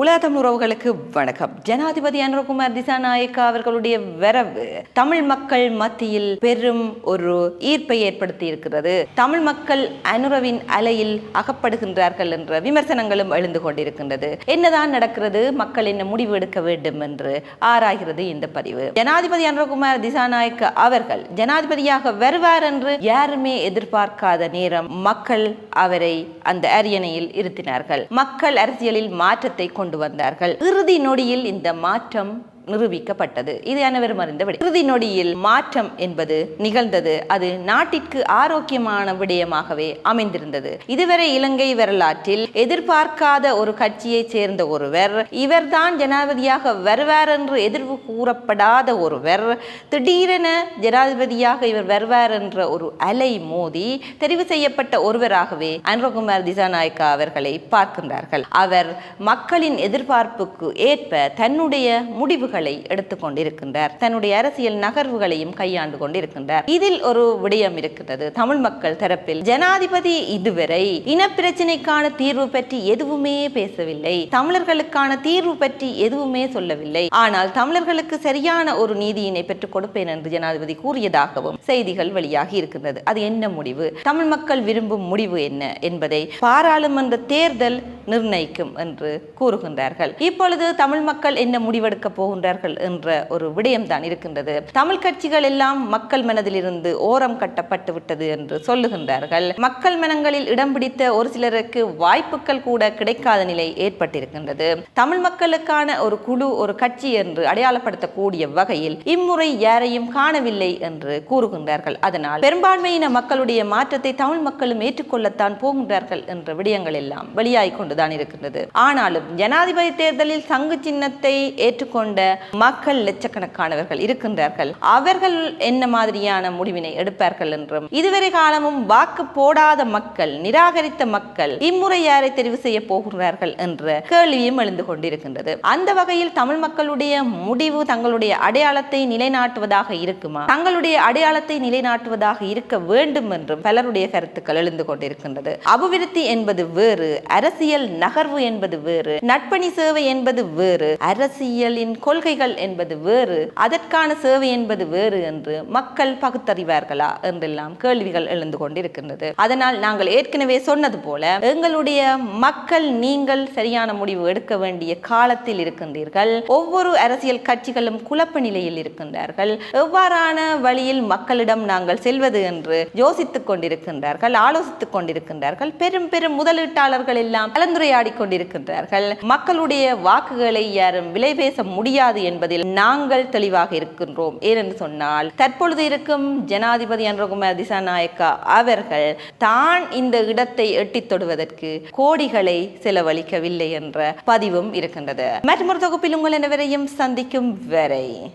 உலக தமிழ் உறவுகளுக்கு வணக்கம். ஜனாதிபதி அனுரகுமார் திசாநாயக்கா அவர்களுடைய வரவு தமிழ் மக்கள் மத்தியில் பெரும் ஒரு ஈர்ப்பை ஏற்படுத்தி இருக்கிறது தமிழ் மக்கள் அனுரவின் அலையில் அகப்படுகின்றார்கள் என்ற விமர்சனங்களும் எழுந்து கொண்டிருக்கின்றது. என்னதான் நடக்கிறது? மக்கள் என்ன முடிவு எடுக்க வேண்டும் என்று ஆராய்கிறது இந்த பதிவு. ஜனாதிபதி அனுரகுமார் திசாநாயக்க அவர்கள் ஜனாதிபதியாக வருவார் என்று யாருமே எதிர்பார்க்காத நேரம் மக்கள் அவரை அந்த அரியணையில் இருத்தினார்கள். மக்கள் அரசியலில் மாற்றத்தை கொண்டு வந்தார்கள். இறுதி நொடியில் இந்த மாற்றம் நிரூபிக்கப்பட்டது. இது அனைவரும் அறிந்த விடை. இறுதி நொடியில் மாற்றம் என்பது நிகழ்ந்தது. அது நாட்டிற்கு ஆரோக்கியமான விடயமாகவே அமைந்திருந்தது. இதுவரை இலங்கை வரலாற்றில் எதிர்பார்க்காத ஒரு கட்சியைச் சேர்ந்த ஒருவர் இவர்தான் ஜனாதிபதியாக வருவார் என்று எதிர்வு கூறப்படாத ஒருவர் திடீரென ஜனாதிபதியாக இவர் வருவார் என்ற ஒரு அலை மோதி தெரிவு செய்யப்பட்ட ஒருவராகவே அனுரகுமார் திசாநாயக்கா அவர்களை பார்க்கின்றார்கள். அவர் மக்களின் எதிர்பார்ப்புக்கு ஏற்ப தன்னுடைய முடிவுகளை எடுத்துக்கொண்டிருக்கின்றார் தன்னுடைய அரசியல் நகர்வுகளையும் கையாண்டு கொண்டிருக்கின்றார். இதில் ஒரு விடயம் இருக்கிறது. தமிழ் மக்கள் தரப்பில் ஜனாதிபதி இதுவரை இன இனப்பிரச்சினைக்கான தீர்வு பற்றி எதுவுமே பேசவில்லை. தமிழர்களுக்கான தீர்வு பற்றி எதுவுமே சொல்லவில்லை. ஆனால் தமிழர்களுக்கு சரியான ஒரு நீதியினை பெற்றுக் கொடுப்பேன் என்று ஜனாதிபதி கூறியதாகவும் செய்திகள் வெளியாகி இருக்கின்றது. அது என்ன முடிவு? தமிழ் மக்கள் விரும்பும் முடிவு என்ன என்பதை பாராளுமன்ற தேர்தல் நிர்ணயிக்கும் என்று கூறுகின்றார்கள். இப்பொழுது தமிழ் மக்கள் என்ன முடிவெடுக்க போகின்றார்கள் என்ற ஒரு விடயம் தான் இருக்கின்றது. தமிழ் கட்சிகள் எல்லாம் மக்கள் மனதிலிருந்து ஓரம் கட்டப்பட்டு விட்டது என்று சொல்லுகின்றார்கள். மக்கள் மனங்களில் இடம் பிடித்த ஒரு சிலருக்கு வாய்ப்புகள் கூட கிடைக்காத நிலை ஏற்பட்டிருக்கின்றது. தமிழ் மக்களுக்கான ஒரு குழு ஒரு கட்சி என்று அடையாளப்படுத்தக்கூடிய வகையில் இம்முறை யாரையும் காணவில்லை என்று கூறுகின்றார்கள். அதனால் பெரும்பான்மையின மக்களுடைய மாற்றத்தை தமிழ் மக்களும் ஏற்றுக்கொள்ளத்தான் போகின்றார்கள் என்ற விடயங்கள் எல்லாம் வெளியாகிக் தான் இருக்கின்றது. ஆனாலும் ஜனாதிபதி தேர்தலில் சங்கு சின்னத்தை ஏற்றுக்கொண்ட மக்கள் லட்சக்கணக்கானவர்கள் இருக்கின்றார்கள். அவர்கள் என்ன மாதிரியான முடிவினை எடுப்பார்கள் என்றும் இதுவரை காலமும் வாக்கு போடாத மக்கள் நிராகரித்த மக்கள் இம்முறை யாரை தெரிவு செய்ய போகிறார்கள் என்ற கேள்வியும் எழுந்து கொண்டிருக்கின்றது. அந்த வகையில் தமிழ் மக்களுடைய முடிவு தங்களுடைய அடையாளத்தை நிலைநாட்டுவதாக இருக்குமா? தங்களுடைய அடையாளத்தை நிலைநாட்டுவதாக இருக்க வேண்டும் என்றும் பலருடைய கருத்துக்கள் எழுந்து கொண்டிருக்கின்றது. அபிவிருத்தி என்பது வேறு அரசியல் நகர்வு என்பது வேறு நட்பணி சேவை என்பது வேறு அரசியலின் கொள்கைகள் என்பது வேறு அதற்கான சேவை என்பது வேறு என்று மக்கள் பகுத்தறிவார்களா என்றெல்லாம் கேள்விகள் எழுந்து கொண்டிருக்கின்றது. அதனால் நாங்கள் ஏற்கனவே சொன்னது போல எங்களுடைய மக்கள் நீங்கள் சரியான முடிவு எடுக்க வேண்டிய காலத்தில் இருக்கின்றீர்கள். ஒவ்வொரு அரசியல் கட்சிகளும் குழப்ப நிலையில் இருக்கின்றார்கள். எவ்வாறான வழியில் மக்களிடம் நாங்கள் செல்வது என்று யோசித்துக் கொண்டிருக்கின்றார்கள் ஆலோசித்துக் கொண்டிருக்கின்றார்கள். பெரும் பெரும் முதலீட்டாளர்கள் எல்லாம் கலந்துரையாடி கொண்டிருக்கின்றார்கள் மக்களுடைய வாக்குகளை யாரும் விலை பேச முடியாது என்பதில் நாங்கள் தெளிவாக இருக்கின்றோம். ஏனென்று சொன்னால் தற்பொழுது இருக்கும் ஜனாதிபதி அன்றகுமார் திசாநாயக்கா அவர்கள் தான் இந்த இடத்தை எட்டித் தொடுவதற்கு கோடிகளை செலவழிக்கவில்லை என்ற பதிவும் இருக்கின்றது. மற்றொரு தொகுப்பில் உங்கள் அனைவரையும் சந்திக்கும் வரை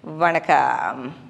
வணக்கம்.